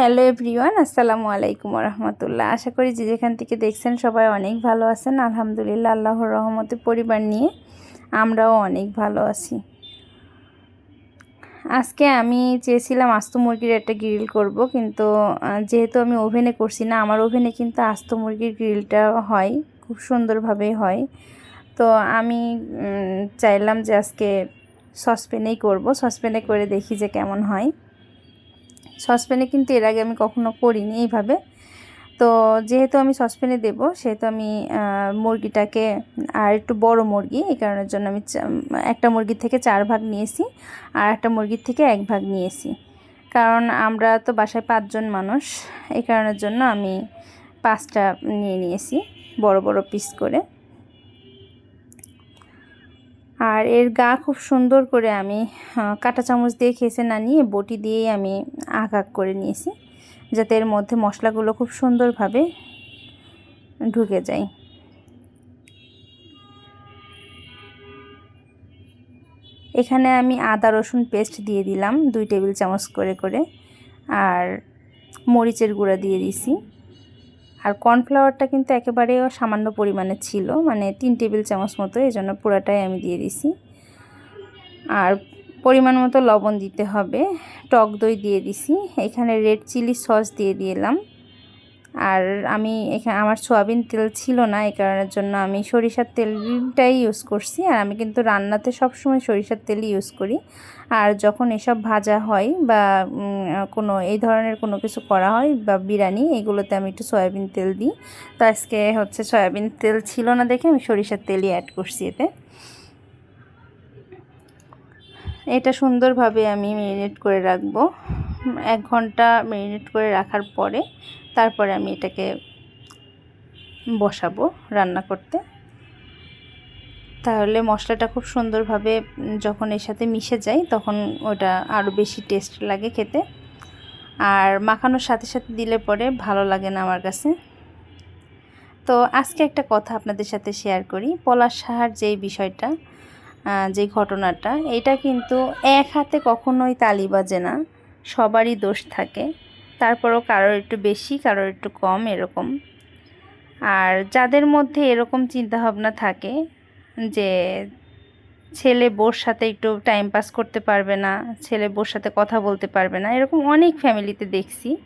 Hello everyone, আসসালামু আলাইকুম রহমতুল্লাহ আশা করি যে যেখান থেকে দেখছেন সবাই অনেক ভালো আছেন। আলহামদুলিল্লাহ, আল্লাহর রহমতে পরিবার নিয়ে আমরাও অনেক ভালো আছি। আজকে আমি চেয়েছিলাম আস্ত মুরগির একটা গ্রিল করব, কিন্তু যেহেতু আমি ওভেনে করছি না, আমার ওভেনে কিন্তু আস্ত মুরগির গ্রিলটা হয়, খুব সুন্দরভাবেই হয়। তো আমি চাইলাম যে আজকে সসপ্যানেই করব, সসপ্যানে করে দেখি যে কেমন হয়। সসপ্যানে কিন্তু এর আগে আমি কখনো করিনি এইভাবে। তো যেহেতু আমি সসপ্যানে দেব, সেহেতু আমি মুরগিটাকে, আর একটু বড় মুরগি, এই কারণের জন্য আমি একটা মুরগির থেকে চার ভাগ নিয়েছি, আর একটা মুরগির থেকে এক ভাগ নিয়েছি। কারণ আমরা তো বাসায় পাঁচজন মানুষ, এই কারণের জন্য আমি পাঁচটা নিয়ে নিয়েছি, বড় বড় পিস করে। আর এর গা খুব সুন্দর করে আমি কাঁটা চামচ দিয়ে খেসে না নিয়ে বটি দিয়েই আমি আগ আগ করে নিয়েছি, যাতে এর মধ্যে মশলাগুলো খুব সুন্দরভাবে ঢুকে যায়। এখানে আমি আদা, রসুন পেস্ট দিয়ে দিলাম, দুই টেবিল চামচ করে করে, আর মরিচের গুঁড়া দিয়ে দিছি আর কর্নফ্লাওয়ারটা কিন্তু একেবারে সামান্য পরিমাণে ছিল মানে তিন টেবিল চামচ মতো এই জন্য পুরাটাই আমি দিয়ে দিছি। আর পরিমাণ মতো লবণ দিতে হবে, টক দই দিয়ে দিছি। এখানে রেড চিলি সস দিয়ে দিলাম। আর আমি এখানে আমার সোয়াবিন তেল ছিল না, এই কারণের জন্য আমি সরিষার তেলটাই ইউজ করছি। আর আমি কিন্তু রান্নাতে সবসময় সরিষার তেলই ইউজ করি। আর যখন এসব ভাজা হয় বা কোনো, এই ধরনের কোনো কিছু করা হয় বা বিরিয়ানি, এগুলোতে আমি একটু সয়াবিন তেল দিই। তো আজকে হচ্ছে সয়াবিন তেল ছিল না দেখে আমি সরিষার তেলই অ্যাড করছি এতে। এটা সুন্দরভাবে আমি মেরিনেট করে রাখব। এক ঘণ্টা মেরিনেট করে রাখার পরে তারপরে আমি এটাকে বসাবো রান্না করতে। তাহলে মশলাটা খুব সুন্দরভাবে যখন এর সাথে মিশে যায় তখন ওটা আরও বেশি টেস্ট লাগে খেতে। আর মাখানোর সাথে সাথে দিলে পরে ভালো লাগে না আমার কাছে। তো আজকে একটা কথা আপনাদের সাথে শেয়ার করি। পলাশ সাহার যেই বিষয়টা যে ঘটনাটা, এটা কিন্তু এক হাতে কখনোই তালি বাজে না। সবারই দোষ থাকে। তারপরও কারোর একটু বেশি, কারোর একটু কম এরকম। আর যাদের মধ্যে এরকম চিন্তাভাবনা থাকে যে ছেলে বোর সাথে একটু টাইম পাস করতে পারবে না, ছেলে বোর সাথে কথা বলতে পারবে না, এরকম অনেক ফ্যামিলিতে দেখছি।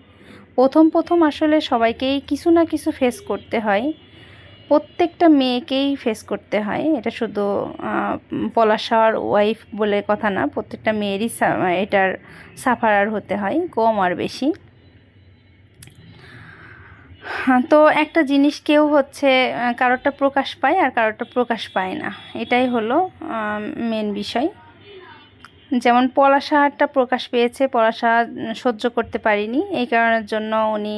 প্রথম প্রথম আসলে সবাইকেই কিছু না কিছু ফেস করতে হয়। প্রত্যেকটা মেয়েকেই ফেস করতে হয়। এটা শুধু আহ, পলাশাওয়ার ওয়াইফ বলে কথা না প্রত্যেকটা মেয়েরই এটার সাফারার হতে হয় কম আর বেশি। হ্যাঁ, তো একটা জিনিস কেউ হচ্ছে কারোরটা প্রকাশ পায় আর কারোরটা প্রকাশ পায় না। এটাই হলো মেন বিষয়। যেমন পলাশাহারটা প্রকাশ পেয়েছে পলাশা সহ্য করতে পারিনি। এই কারণের জন্য উনি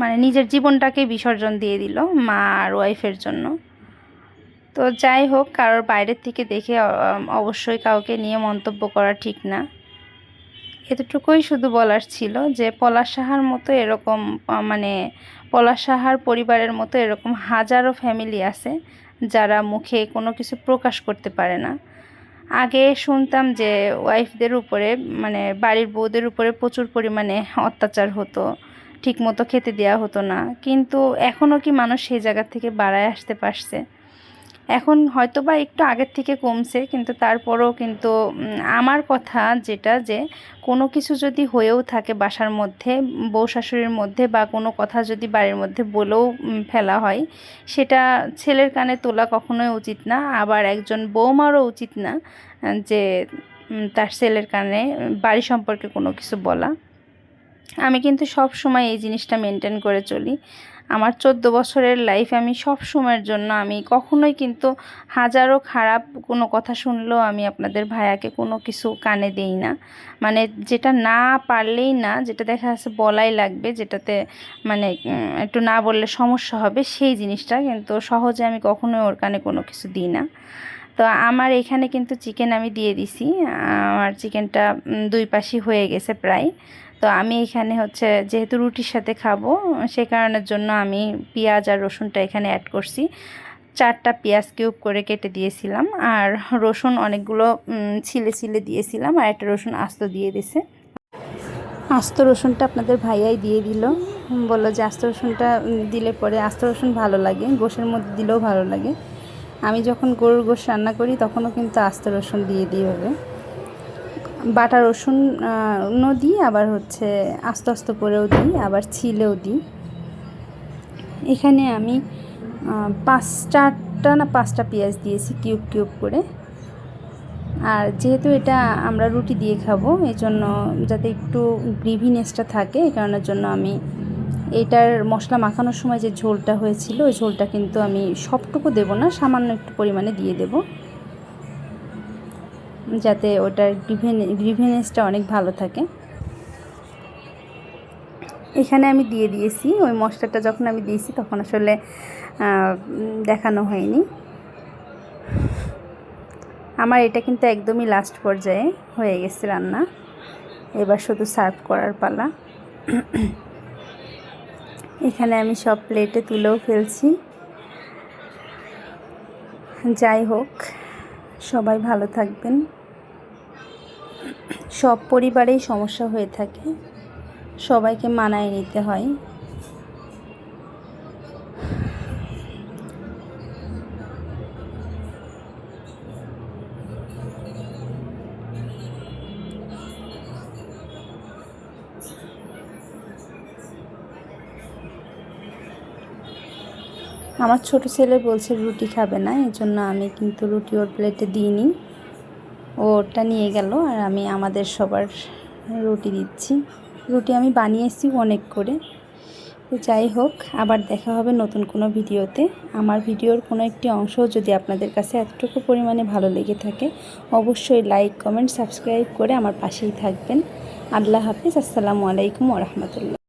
মানে নিজের জীবনটাকে বিসর্জন দিয়ে দিল মা আর ওয়াইফের জন্য। তো যাই হোক, কারোর বাইরের থেকে দেখে অবশ্যই কাউকে নিয়ে মন্তব্য করা ঠিক না। এতটুকুই শুধু বলার ছিল যে, পলাশ সাহার মতো এরকম মানে পলাশ সাহার পরিবারের মতো এরকম হাজারো ফ্যামিলি আছে যারা মুখে কোনো কিছু প্রকাশ করতে পারে না। আগে শুনতাম যে ওয়াইফদের উপরে মানে বাড়ির বউদের উপরে প্রচুর পরিমাণে অত্যাচার হতো। ঠিকমতো খেতে দেওয়া হতো না। কিন্তু এখনও কি মানুষ সেই জায়গা থেকে বাড়ায় আসতে পারছে? এখন হয়তো বা একটু আগের থেকে কমছে, কিন্তু তারপরেও কিন্তু আমার কথা যেটা যে, কোনো কিছু যদি হয়েও থাকে বাসার মধ্যে, বউ শাশুড়ির মধ্যে বা কোনো কথা যদি বাড়ির মধ্যে বলেও ফেলা হয়, সেটা ছেলের কানে তোলা কখনোই উচিত না। আবার একজন বৌমারও উচিত না, যে তার ছেলের কানে, বাড়ি সম্পর্কে কোনো কিছু বলা। আমি কিন্তু সব সময় এই জিনিসটা মেনটেন করে চলি। আমার চোদ্দ বছরের লাইফ আমি সব সময়ের জন্য আমি কখনোই কিন্তু হাজারো খারাপ কোনো কথা শুনলেও আমি আপনাদের ভাইয়াকে কোনো কিছু কানে দেই না। মানে যেটা না পারলেই না, যেটা দেখা যাচ্ছে বলাই লাগবে, যেটাতে মানে একটু না বললে সমস্যা হবে, সেই জিনিসটা কিন্তু সহজে আমি কখনোই ওর কানে কোনো কিছু দিই না। তো আমার এখানে কিন্তু চিকেন আমি দিয়ে দিছি। আমার চিকেনটা দুই পাশই হয়ে গেছে প্রায়। তো আমি এখানে হচ্ছে যেহেতু রুটির সাথে খাব, সে কারণের জন্য আমি পেঁয়াজ আর রসুনটা এখানে অ্যাড করছি। চারটা পেঁয়াজ কিউব করে কেটে দিয়েছিলাম আর রসুন অনেকগুলো ছিলে ছিলে দিয়েছিলাম আর একটা রসুন আস্ত দিয়ে দিছে। আস্ত রসুনটা আপনাদের ভাইয়াই দিয়ে দিল। বলল যে আস্ত রসুনটা দিলে পরে আস্ত রসুন ভালো লাগে, গোশের মধ্যে দিলেও ভালো লাগে। আমি যখন গরুর গোশ রান্না করি তখনও কিন্তু আস্ত রসুন দিয়ে দিই হবে বাটা রসুন আহ, নো দিই আবার হচ্ছে আস্তে আস্তে করেও দিই আবার ছিলেও দিই। এখানে আমি পাঁচটাটা না পাঁচটা পেঁয়াজ দিয়েছি কিউব কিউব করে। আর যেহেতু এটা আমরা রুটি দিয়ে খাব এই জন্য যাতে একটু গ্রেভিনেসটা থাকে এই কারণের জন্য আমি এটার মশলা মাখানোর সময় যে ঝোলটা হয়েছিল ওই ঝোলটা কিন্তু আমি সবটুকু দেব না সামান্য একটু পরিমাণে দিয়ে দেব। যাতে ওটার গ্রিভেন গ্রিভিনেসটা অনেক ভালো থাকে। এখানে আমি দিয়ে দিয়েছি, ওই মশলাটা যখন আমি দিয়েছি তখন আসলে দেখানো হয়নি। আমার এটা কিন্তু একদমই লাস্ট পর্যায়ে হয়ে গেছে রান্না। এবার শুধু সার্ভ করার পালা। এখানে আমি সব প্লেটে তুলেও ফেলছি। যাই হোক, সবাই ভালো থাকবেন। সব পরিবারেই সমস্যা হয়ে থাকে। সবাইকে মানায় নিতে হয়। আমার ছোট ছেলে বলছে রুটি খাবে না এই জন্য আমি কিন্তু রুটি ওর প্লেটে দিইনি। ও ওটা নিয়ে গেল আর আমি আমাদের সবার রুটি দিচ্ছি। রুটি আমি বানিয়েছি অনেক করে। তো যাই হোক, আবার দেখা হবে নতুন কোনো ভিডিওতে। আমার ভিডিওর কোনো একটি অংশ যদি আপনাদের কাছে এতটুকু পরিমাণে ভালো লেগে থাকে, অবশ্যই লাইক কমেন্ট সাবস্ক্রাইব করে আমার পাশেই থাকবেন। আল্লাহ হাফিজ, আসসালামু আলাইকুম ওরহমতুল্লাহ